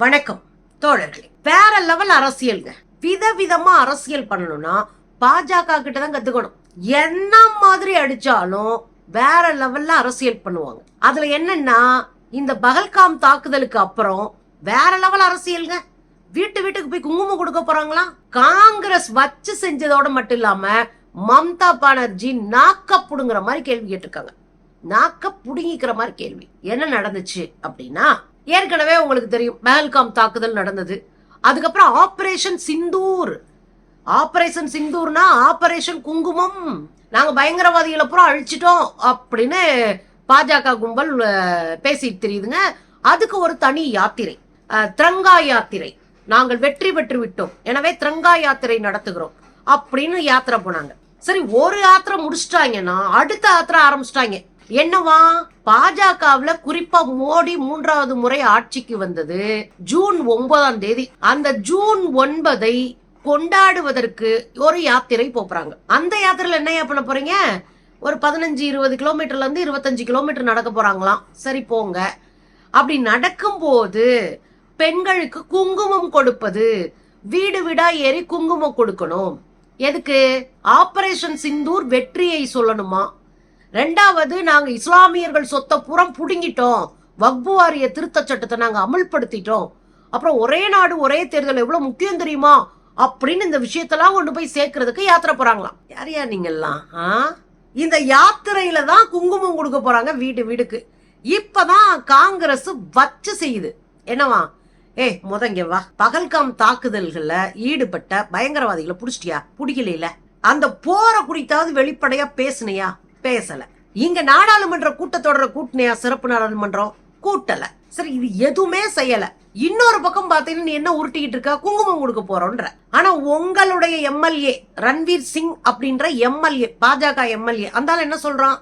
வணக்கம் தோழர்களே. வேற லெவல் அரசியல்ங்க. விதவிதமா அரசியல் பண்ணணும்னா பாஜக கிட்ட தான் கத்துக்கணும். என்ன மாதிரி அடிச்சாலும் வேற லெவல்ல அரசியல் பண்ணுவாங்க. அதுல என்னன்னா இந்த பகல்காம் தாக்குதலுக்கு அப்புறம் வேற லெவல் அரசியல்ங்க. வீட்டு வீட்டுக்கு போய் குங்குமம் கொடுக்க போறாங்களா? காங்கிரஸ் வச்சு செஞ்சதோட மட்டும் இல்லாம மம்தா பானர்ஜி நாக்க புடுங்குற மாதிரி கேள்வி கேட்டிருக்காங்க. நாக்க புடுங்கிக்கிற மாதிரி கேள்வி. என்ன நடந்துச்சு அப்படின்னா ஏற்கனவே உங்களுக்கு தெரியும் மேல்காம் தாக்குதல் நடந்தது. அதுக்கப்புறம் ஆபரேஷன் சிந்தூர் ஆபரேஷன் சிந்தூர்னா ஆபரேஷன் குங்குமம் நாங்க பயங்கரவாதிகளை பூரா அழிச்சிட்டோம் அப்படின்னு பாஜக கும்பல் பேசிட்டு தெரியுதுங்க. அதுக்கு ஒரு தனி யாத்திரை திரங்கா யாத்திரை. நாங்கள் வெற்றி பெற்று விட்டோம். எனவே திரங்கா யாத்திரை நடத்துகிறோம் அப்படின்னு யாத்திரை போனாங்க. சரி ஒரு யாத்திரை முடிச்சிட்டாங்கன்னா அடுத்த யாத்திரை ஆரம்பிச்சிட்டாங்க. என்னவா? பாஜகவுல குறிப்பா மோடி மூன்றாவது முறை ஆட்சிக்கு வந்தது ஜூன் ஒன்பதாம் தேதி. அந்த ஜூன் ஒன்பதை கொண்டாடுவதற்கு ஒரு யாத்திரை போறாங்க. அந்த யாத்திரையில என்ன பண்ண போறீங்க? ஒரு பதினஞ்சு இருபது கிலோமீட்டர்ல இருந்து இருபத்தஞ்சு கிலோமீட்டர் நடக்க போறாங்களாம். சரி போங்க. அப்படி நடக்கும்போது பெண்களுக்கு குங்குமம் கொடுப்பது வீடு வீடா ஏறி குங்குமம் கொடுக்கணும். எதுக்கு? ஆபரேஷன் சிந்தூர் வெற்றியை சொல்லணுமா? ரெண்டாவது நாங்க இஸ்லாமியர்கள் சொத்தை புறம் புடுங்கிட்டோம். வக்பு வாரிய திருத்த சட்டத்தை நாங்க அமல்படுத்திட்டோம். அப்புறம் ஒரே நாடு ஒரே தேர்தல் எவ்வளவு முக்கியம் தெரியுமா? அப்படின்னு இந்த விஷயத்தெல்லாம் கொண்டு போய் சேர்க்கறதுக்கு யாத்திரை போறாங்களாம். யார் யார் நீங்கெல்லாம் ஆ? இந்த யாத்திரையில தான் குங்குமம் கொடுக்க போறாங்க வீடு வீடுக்கு. இப்பதான் காங்கிரஸ் வச்சு செய்யுது. என்னவா? ஏய் முத இங்க வா. பகல்காம் தாக்குதல்கள்ல ஈடுபட்ட பயங்கரவாதிகளை புடிச்சிட்டியா? புடிக்கல அந்த போற குறித்தாவது வெளிப்படையா பேசுனியா? பேசல. இங்க நாடாளுமன்ற கூட்டத்தொடர கூட்டினையா சிறப்பு நாடாளுமன்றம்? கூட்டல. சரி இது எதுவுமே செய்யல. இன்னொரு பக்கம் பாத்தீங்கன்னா நீ என்ன உருட்டிக்கிட்டு இருக்க? குங்குமம் கொடுக்க போறோன்ற. ஆனா உங்களுடைய எம்எல்ஏ ரன்வீர் சிங் அப்படின்ற எம்எல்ஏ பாஜக எம்எல்ஏ அந்த என்ன சொல்றான்?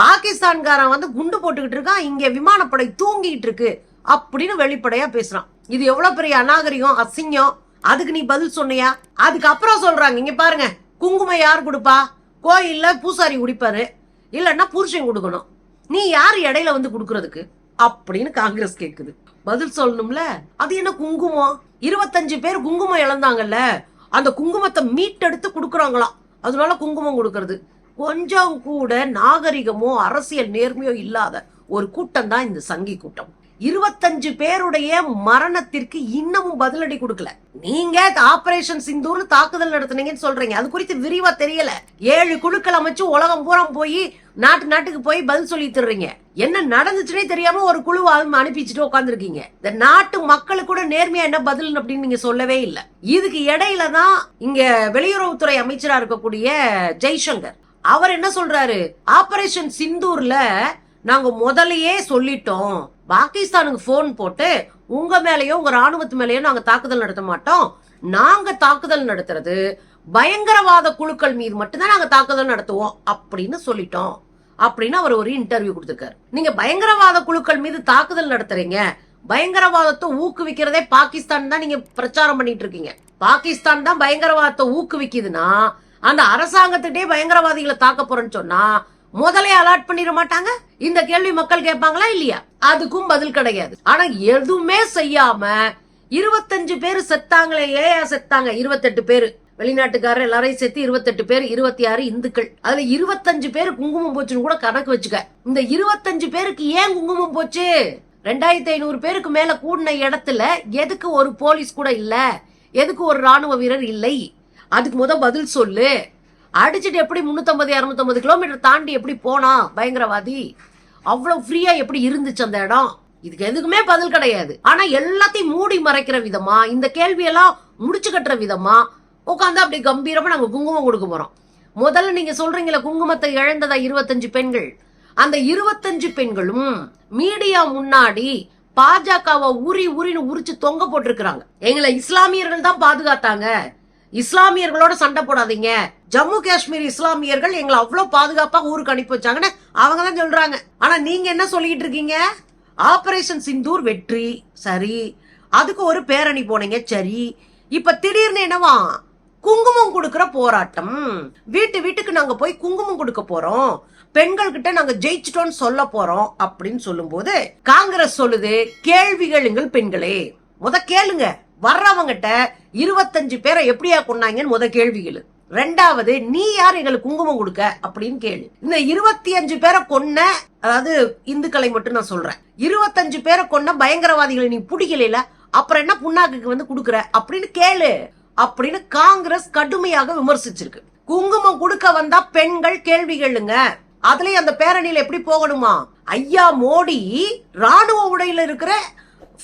பாகிஸ்தான்காரன் வந்து குண்டு போட்டுக்கிட்டு இருக்கான் இங்க விமானப்படை தூங்கிட்டு இருக்கு அப்படின்னு வெளிப்படையா பேசுறான். இது எவ்வளவு பெரிய அநாகரிகம் அசிங்கம்? அதுக்கு நீ பதில் சொன்னியா? அதுக்கப்புறம் சொல்றாங்க. இங்க பாருங்க குங்குமம் யார் கொடுப்பா? கோயில்ல பூசாரி குடிப்பாரு. இல்லைன்னா புருஷன் கொடுக்கணும். நீ யார் இடையில வந்து கொடுக்கறதுக்கு? அப்படின்னு காங்கிரஸ் கேக்குது. பதில் சொல்லணும்ல? அது என்ன குங்குமம்? இருபத்தஞ்சு பேர் குங்குமம் இழந்தாங்கல்ல? அந்த குங்குமத்தை மீட்டெடுத்து கொடுக்குறாங்களாம் அதனால குங்குமம் கொடுக்கறது. கொஞ்சம் கூட நாகரிகமோ அரசியல் நேர்மையோ இல்லாத ஒரு கூட்டம் தான் இந்த சங்கி கூட்டம். இருபத்தஞ்சு பேருடைய மரணத்திற்கு இன்னமும் பதிலடி கொடுக்கல. நீங்க ஆபரேஷன் சிந்தூர்னு தாக்குதல் நடத்துனீங்கன்னு சொல்றீங்க. அது குறித்து விரிவா தெரியல. ஏழு குழுக்கள் அமைச்சு உலகம் பூரா போய் நாட்டு நாட்டுக்கு போய் பதில் சொல்லி தர்றீங்க என்ன நடந்துச்சுன்னே தெரியாம ஒரு குழு அனுப்பிச்சுட்டு உட்காந்துருக்கீங்க இந்த நாட்டு மக்களுக்கு கூட நேர்மையா என்ன பதில் அப்படின்னு நீங்க சொல்லவே இல்லை. இதுக்கு இடையில தான் இங்க வெளியுறவுத்துறை அமைச்சரா இருக்கக்கூடிய ஜெய்சங்கர். அவர் என்ன சொல்றாரு? ஆபரேஷன் சிந்தூர்ல நாங்க முதலையே சொல்லிட்டோம். பாகிஸ்தானுக்கு போன் போட்டு உங்க மேலேயோ உங்க ராணுவத்து மேலேயோ நாங்க தாக்குதல் நடத்த மாட்டோம். நாங்க தாக்குதல் நடத்துறது பயங்கரவாத குழுக்கள் மீது மட்டும்தான் நாங்க தாக்குதல் நடத்துவோம் அப்படின்னு சொல்லிட்டோம். அப்படின்னு அவர் ஒரு இன்டர்வியூ கொடுத்திருக்காரு. நீங்க பயங்கரவாத குழுக்கள் மீது தாக்குதல் நடத்துறீங்க. பயங்கரவாதத்தை ஊக்குவிக்கிறதே பாகிஸ்தான் தான் நீங்க பிரச்சாரம் பண்ணிட்டு இருக்கீங்க. பாகிஸ்தான் தான் பயங்கரவாதத்தை ஊக்குவிக்குதுன்னா அந்த அரசாங்கத்திட்டே பயங்கரவாதிகளை தாக்க போறேன்னு சொன்னா முதலே அலாட் பண்ணிட மாட்டாங்க? இந்த கேள்வி மக்கள் கேட்பாங்களா இல்லையா? அதுக்கும் பதில் கிடையாது. ஆனா எதுவுமே செய்யாம இருபத்தஞ்சு பேர் செத்தாங்களே ஏயா செத்தாங்க? இருபத்தெட்டு பேரு. வெளிநாட்டுக்காரர் எல்லாரையும் சேர்த்து இருபத்தெட்டு பேர் இருபத்தி ஆறு இந்துக்கள். அதுல இருபத்தஞ்சு பேர் குங்குமம் போச்சுன்னு கூட கணக்கு வச்சுக்க. இந்த இருபத்தஞ்சு பேருக்கு ஏன் குங்குமம் போச்சு? ரெண்டாயிரத்தி ஐநூறு பேருக்கு மேல கூடின இடத்துல எதுக்கு ஒரு போலீஸ் கூட இல்ல? எதுக்கு ஒரு ராணுவ வீரர் இல்லை? அதுக்கு முத பதில் சொல்லு. அடிச்சுட்டு எப்படி முன்னூத்தம்பது இரநூத்தம்பது கிலோமீட்டர் தாண்டி எப்படி போனா பயங்கரவாதி? அவ்வளவு ஃப்ரீயா எப்படி இருந்துச்சு அந்த இடம்? இதுக்கு எதுக்குமே பதில் கிடையாது. ஆனா எல்லாத்தையும் மூடி மறைக்கிற விதமா இந்த கேள்வியெல்லாம் முடிச்சு கட்டுற விதமா உட்காந்து அப்படி கம்பீரமா நாங்க குங்குமம் கொடுக்க போறோம். முதல்ல நீங்க சொல்றீங்களா குங்குமத்தை இழந்ததா இருபத்தஞ்சு பெண்கள்? அந்த இருபத்தஞ்சு பெண்களும் மீடியா முன்னாடி பாஜகவை உரி உரின்னு உரிச்சு தொங்க போட்டிருக்கிறாங்க. எங்களை இஸ்லாமியர்கள் தான் பாதுகாத்தாங்க. இஸ்லாமியர்களோட சண்டை போடாதீங்க. ஜம்மு காஷ்மீர் இஸ்லாமியர்கள் எங்களை அவ்வளவு பாதுகாப்பா ஊருக்கு அனுப்பி வச்சாங்கன்னு அவங்க தான் சொல்றாங்க. ஆனா நீங்க என்ன சொல்லிட்டு இருக்கீங்க? ஆபரேஷன் சிந்தூர் வெற்றி. சரி. அதுக்கு ஒரு பேரணி போனீங்க. சரி. இப்ப திடீர்னு என்னவா? குங்குமம் கொடுக்கிற போராட்டம். வீட்டு வீட்டுக்கு நாங்க போய் குங்குமம் கொடுக்க போறோம். பெண்கள் கிட்ட நாங்க ஜெயிச்சிட்டோம்னு சொல்ல போறோம் அப்படின்னு சொல்லும்போது காங்கிரஸ் சொல்லுது கேள்வி கேளுங்கள் பெண்களே. முத கேளுங்க. வர்றவங்கிட்ட இருபத்தஞ்சு பேரை எப்படியா கொண்டாங்கன்னு முத கேள்விகள் ரெண்டாவது நீ யார் எங்களுக்கு குங்குமம் கொடுக்க? அப்படின்னு கேளு. இந்த இருபத்தி அஞ்சு பேரை கொன்ன அதாவது இந்துக்களை மட்டும் நான் சொல்றேன். இருபத்தஞ்சு பேரை கொன்ன பயங்கரவாதிகளை நீ பிடிக்கல அப்புறம் என்ன புண்ணாக்குக்கு வந்து கொடுக்குற? அப்படின்னு கேளு. அப்படின்னு காங்கிரஸ் கடுமையாக விமர்சிச்சிருக்கு. குங்குமம் கொடுக்க வந்தா பெண்கள் கேள்வி கேளுங்க. அதுலயும் அந்த பேரணியில எப்படி போகணுமா? ஐயா மோடி ராணுவ உடையில இருக்கிற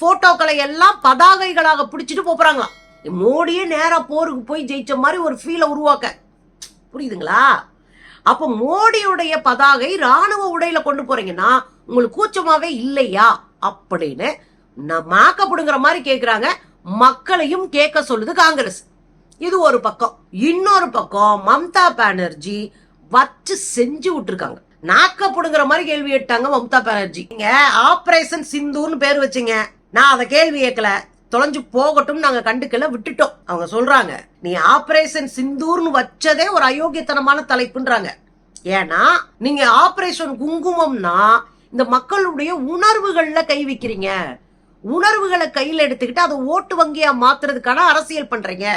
போட்டோக்களை எல்லாம் பதாகைகளாக பிடிச்சிட்டு போறாங்களாம். மோடியே நேராக போருக்கு போய் ஜெயிச்ச மாதிரி ஒரு ஃபீலை உருவாக்க. புரியுதுங்களா? அப்போ மோடியுடைய பதாகை ராணுவ உடையில கொண்டு போறீங்கன்னா உங்களுக்கு கூச்சமாவே இல்லையா? அப்படின்னு நான் மாக்கப்படுங்கிற மாதிரி கேட்குறாங்க மக்களையும் கேட்க சொல்லுது காங்கிரஸ். இது ஒரு பக்கம். இன்னொரு பக்கம் மம்தா பானர்ஜி வச்சு செஞ்சு விட்டுருக்காங்க. நாக்கப்படுங்கிற மாதிரி கேள்வி கேட்டாங்க மம்தா பானர்ஜி. நீங்க ஆபரேஷன் சிந்துன்னு பேர் வச்சீங்க. நான் அதை கேள்வி கேட்கல. தொலைஞ்சு போகட்டும் நாங்க கண்டுக்கல விட்டுட்டோம். அவங்க சொல்றாங்க நீ ஆபரேஷன் சிந்தூர்னு வச்சதே ஒரு அயோக்கியத்தனமான தலைப்புன்றாங்க. ஏன்னா நீங்க ஆபரேஷன் குங்குமம்னா இந்த மக்களுடைய உணர்வுகள்ல கை வைக்கிறீங்க. உணர்வுகளை கையில் எடுத்துக்கிட்டு அதை ஓட்டு வங்கியா மாத்துறதுக்கான அரசியல் பண்றீங்க.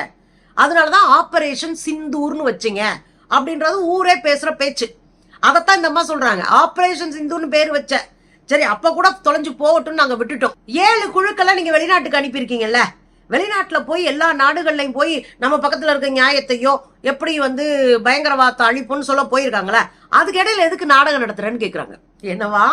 அதனாலதான் ஆபரேஷன் சிந்தூர்னு வச்சீங்க. அப்படின்றது ஊரே பேசுற பேச்சு. அதைத்தான் இந்த அம்மா சொல்றாங்க. ஆபரேஷன் சிந்துன்னு பேர் வச்ச சரி அப்ப கூட தொலைஞ்சு போகட்டும் நாங்க விட்டுட்டோம். ஏழு குழுக்கெல்லாம் நீங்க வெளிநாட்டுக்கு அனுப்பியிருக்கீங்கல்ல? வெளிநாட்டுல போய் எல்லா நாடுகள்லையும் போய் நம்ம பக்கத்துல இருக்க நியாயத்தையோ எப்படி வந்து பயங்கரவாதத்தை அழிப்புன்னு சொல்ல போயிருக்காங்களே அதுக்கு இடையில எதுக்கு நாடகம் நடத்துறேன்னு கேக்குறாங்க. என்னவா?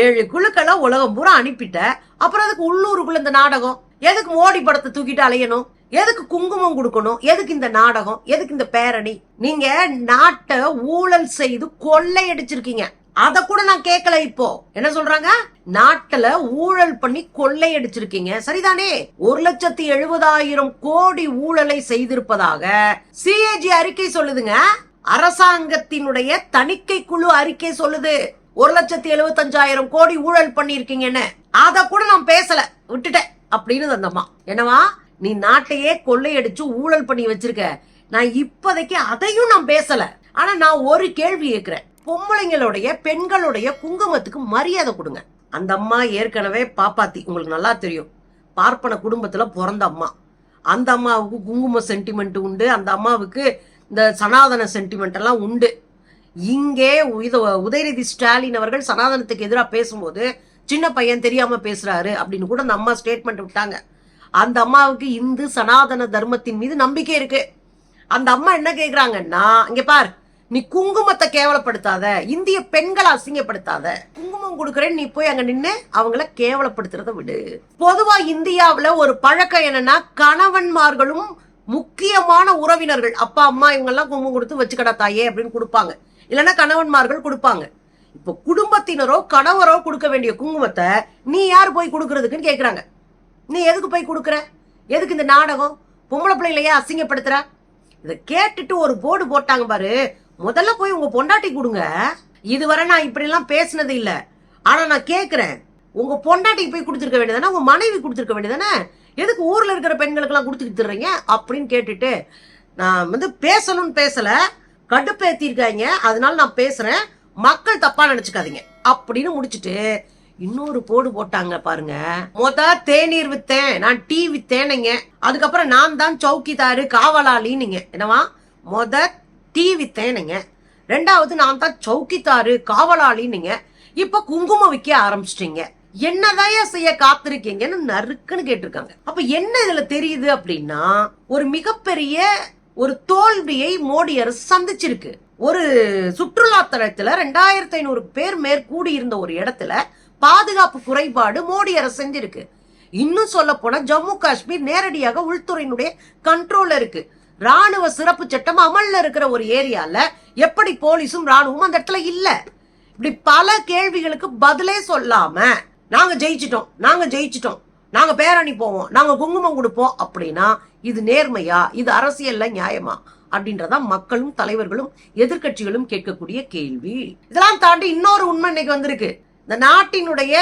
ஏழு குழுக்களை உலகம் பூரா அனுப்பிட்ட அப்புறம் அதுக்கு உள்ளூருக்குள்ள இந்த நாடகம்? எதுக்கு மோடி படத்தை தூக்கிட்டு அலையணும்? எதுக்கு குங்குமம் கொடுக்கணும்? எதுக்கு இந்த நாடகம்? எதுக்கு இந்த பேரணி? நீங்க நாட்டை ஊழல் செய்து கொள்ளையடிச்சிருக்கீங்க. அத கூட நான் கேட்கல இப்போ. என்ன சொல்றாங்க? நாட்டுல ஊழல் பண்ணி கொள்ளையடிச்சிருக்கீங்க. சரிதானே? ஒரு லட்சத்தி எழுபதாயிரம் கோடி ஊழலை செய்திருப்பதாக சிஏஜி அறிக்கை சொல்லுதுங்க. அரசாங்கத்தினுடைய தணிக்கை குழு அறிக்கை சொல்லுது. ஒரு லட்சத்தி எழுபத்தஞ்சாயிரம் கோடி ஊழல் பண்ணிருக்கீங்கன்னு அத கூட நான் பேசல. விட்டுட்டேன். அப்படின்னு தந்தம்மா என்னவா நீ நாட்டையே கொள்ளையடிச்சு ஊழல் பண்ணி வச்சிருக்க. நான் இப்போதைக்கு அதையும் நான் பேசல. ஆனா நான் ஒரு கேள்வி கேட்கிறேன் பொம்பளைங்களுடைய பெண்களுடைய குங்குமத்துக்கு மரியாதை கொடுங்க. அந்த அம்மா ஏற்கனவே பாப்பாத்தி உங்களுக்கு நல்லா தெரியும். பார்ப்பன குடும்பத்தில் பிறந்த அம்மா. அந்த அம்மாவுக்கு குங்கும சென்டிமெண்ட் உண்டு. அந்த அம்மாவுக்கு இந்த சனாதன சென்டிமெண்ட் எல்லாம் உண்டு. இங்கே இத உதயநிதி ஸ்டாலின் அவர்கள் சனாதனத்துக்கு எதிராக பேசும்போது சின்ன பையன் தெரியாம பேசுறாரு அப்படின்னு கூட அந்த அம்மா ஸ்டேட்மெண்ட் விட்டாங்க. அந்த அம்மாவுக்கு இந்து சனாதன தர்மத்தின் மீது நம்பிக்கை இருக்கு. அந்த அம்மா என்ன கேட்குறாங்கன்னா இங்கே பார் நீ குங்குமத்தை கேவலப்படுத்தாத இந்திய பெண்களை அசிங்கப்படுத்தாத. குங்குமம் கொடுக்குறேன்னு நீ போய் அங்க நின்று அவங்கள கேவலப்படுத்துறத விடு. பொதுவா இந்தியாவில் ஒரு பழக்கம் என்னன்னா கணவன்மார்களும் முக்கியமான உறவினர்கள் அப்பா அம்மா இவங்கெல்லாம் குங்குமம் கொடுத்து வச்சுக்கடா தாயே அப்படின்னு கொடுப்பாங்க. இல்லைன்னா கணவன்மார்கள் கொடுப்பாங்க. இப்போ குடும்பத்தினரோ கணவரோ கொடுக்க வேண்டிய குங்குமத்தை நீ யார் போய் கொடுக்கறதுக்குன்னு கேட்குறாங்க நீ எதுக்கு போய் கொடுக்குற? எதுக்கு இந்த நாடகம்? பொம்பளை பிள்ளைகளையே அசிங்கப்படுத்துற? இதை கேட்டுட்டு ஒரு போர்டு போட்டாங்க பாரு. முதல்ல போய் உங்க பொண்டாட்டி கொடுங்க. இதுவரை நான் இப்படி எல்லாம் பேசினது இல்ல. ஆனா நான் கேக்குறேன். உங்க பொண்டாட்டிக்கு போய் கொடுத்துருக்க வேண்டியதானே உங்க மனைவி கொடுத்துருக்க வேண்டியதானே எதுக்கு ஊர்ல இருக்கிற பெண்களுக்கு எல்லாம் கொடுத்துக்கிட்டுறீங்க அப்படின்னு கேட்டுட்டு நான் வந்து பேசணும்னு பேசல. கடுப்பேத்திருக்காங்க. அதனால நான் பேசுறேன். மக்கள் தப்பா நினைச்சுக்காதீங்க. அப்படின்னு முடிச்சிட்டு இன்னொரு போடு போட்டாங்க பாருங்க. மொத தேநீர் வித்தேன். நான் டீ வித்தேனுங்க அதுக்கப்புறம் நான் தான் சௌக்கிதாரு காவலாளின்னுங்க. என்னவா? மொத டீ வித்தேனுங்க. ரெண்டாவது நான் தான் சௌக்கித்தாரு காவலாளின்னுங்க. இப்ப குங்குமம் விற்க ஆரம்பிச்சிட்டீங்க. என்னதான் செய்ய காத்திருக்கீங்கன்னு நறுக்குன்னு கேட்டிருக்காங்க. அப்ப என்ன இதுல தெரியுது அப்படின்னா ஒரு மிகப்பெரிய ஒரு தோல்வியை மோடி அரசு சந்திச்சிருக்கு. ஒரு சுற்றுலா தளத்துல ரெண்டாயிரத்தி ஐநூறு பேர் மேற்கூடி இருந்த ஒரு இடத்துல பாதுகாப்பு குறைபாடு மோடி அரசு செஞ்சிருக்கு. இன்னும் சொல்ல போனா ஜம்மு காஷ்மீர் நேரடியாக உள்துறையினுடைய கண்ட்ரோல்ல இருக்கு. ராணுவ சிறப்பு சட்டம் அமல்ல இருக்கிற ஒரு ஏரியால எப்படி போலீஸும் ராணுவமும் அந்த இடத்துல இல்ல? இப்படி பல கேள்விகளுக்கு பதிலே சொல்லாம நாங்க ஜெயிச்சிட்டோம் நாங்க ஜெயிச்சிட்டோம் நாங்க பேரணி போவோம் நாங்க குங்குமம் கொடுப்போம் அப்படின்னா இது நேர்மையா இது அரசியல்ல நியாயமா? அப்படின்றதா மக்களும் தலைவர்களும் எதிர்க்கட்சிகளும் கேட்கக்கூடிய கேள்வி. இதெல்லாம் தாண்டி இன்னொரு உண்மை இன்னைக்கு வந்திருக்கு. இந்த நாட்டினுடைய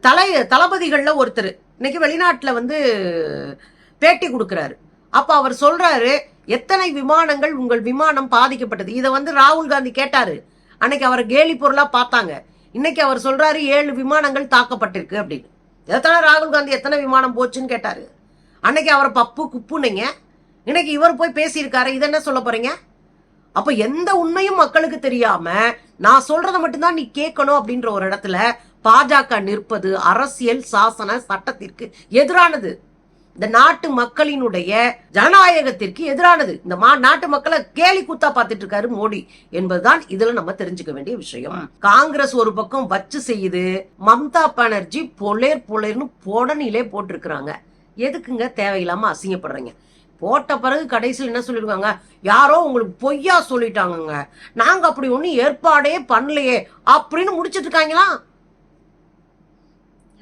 தலை தளபதிகளில் ஒருத்தர். இன்னைக்கு வெளிநாட்டில் வந்து பேட்டி கொடுக்குறாரு. அப்போ அவர் சொல்றாரு எத்தனை விமானங்கள் உங்கள் விமானம் பாதிக்கப்பட்டது? இதை வந்து ராகுல் காந்தி கேட்டாரு. அன்னைக்கு அவரை கேலி பொருளா பார்த்தாங்க. இன்னைக்கு அவர் சொல்றாரு ஏழு விமானங்கள் தாக்கப்பட்டிருக்கு அப்படின்னு. எத்தனை ராகுல் காந்தி எத்தனை விமானம் போச்சுன்னு கேட்டாரு. அன்னைக்கு அவரை பப்பு குப்புனீங்க. இன்னைக்கு இவர் போய் பேசியிருக்காரு. இதை என்ன சொல்ல போறீங்க? அப்ப எந்த உண்மையும் மக்களுக்கு தெரியாம நான் சொல்றதை மட்டும்தான் நீ கேட்கணும் அப்படின்ற ஒரு இடத்துல பாஜக நிற்பது அரசியல் சாசன சட்டத்திற்கு எதிரானது. இந்த நாட்டு மக்களினுடைய ஜனநாயகத்திற்கு எதிரானது. இந்த மா நாட்டு மக்களை கேலி கூத்தா பார்த்துட்டு இருக்காரு மோடி என்பதுதான் இதுல நம்ம தெரிஞ்சுக்க வேண்டிய விஷயம். காங்கிரஸ் ஒரு பக்கம் வச்சு செய்யுது. மம்தா பானர்ஜி பொலேர் பொலேர்னு போடனிலே போட்டிருக்கிறாங்க. எதுக்குங்க தேவையில்லாம அசிங்கப்படுறீங்க? போட்ட பிறகு கடைசியில் என்ன சொல்லிருக்காங்க? யாரோ உங்களுக்கு பொய்யா சொல்லிட்டாங்கங்க. நாங்க அப்படி ஒன்றும் ஏற்பாடே பண்ணலையே அப்படின்னு முடிச்சிட்டு இருக்காங்களா?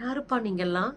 யாருப்பா நீங்கெல்லாம்?